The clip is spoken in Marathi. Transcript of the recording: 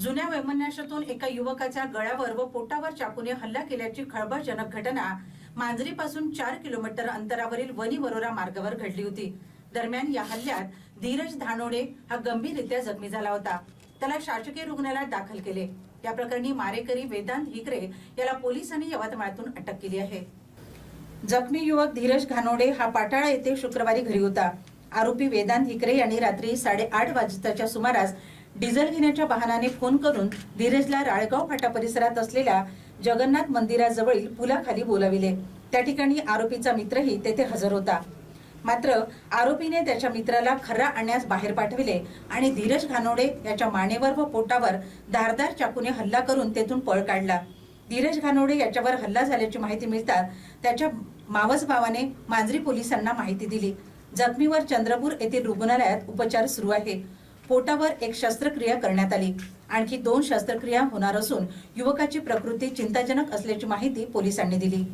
जुन्या वैमनस्यातून एका युवकाच्या गळ्यावर व पोटावर चाकूने हल्ला केल्याची खळबळजनक घटना मांजरीपासून चार किलोमीटर अंतरावरील वनी वरोरा मार्गावर घडली होती. दरम्यान या हल्ल्यात धीरज धानोडे हा गंभीररित्या जखमी झाला होता. त्याला शासकीय रुग्णालयात दाखल केले. या प्रकरणी मारेकरी वेदांत हिकरे याला पोलिसांनी यवतमाळातून अटक केली आहे. जखमी युवक धीरज घानोडे हा पाटाळा येथे शुक्रवारी घरी होता. आरोपी वेदांत हिकरे यांनी रात्री साडेआठ वाजताच्या सुमारास डिझेल घेण्याच्या बहानाने फोन करून धीरजला राळगाव फाटा परिसरात असलेल्या जगन्नाथ मंदिराजवळील पुलाखाली बोलाविले. त्या ठिकाणी आरोपीचा मित्रही तेथे हजर होता. मात्र आरोपीने त्याच्या मित्राला खर्रा आणण्यास बाहेर पाठविले आणि धीरज घानोडे याच्या मानेवर व पोटावर धारदार चाकूने हल्ला करून तेथून पळ काढला. धीरज घानोडे याच्यावर हल्ला झाल्याची माहिती मिळताच त्याच्या मावस भावाने मांजरी पोलिसांना माहिती दिली. जखमीवर चंद्रपूर येथील रुग्णालयात उपचार सुरू आहे. पोटावर एक शस्त्रक्रिया करण्यात आली. आणखी दोन शस्त्रक्रिया होणार असून युवकाची प्रकृती चिंताजनक असल्याची माहिती पोलिसांनी दिली.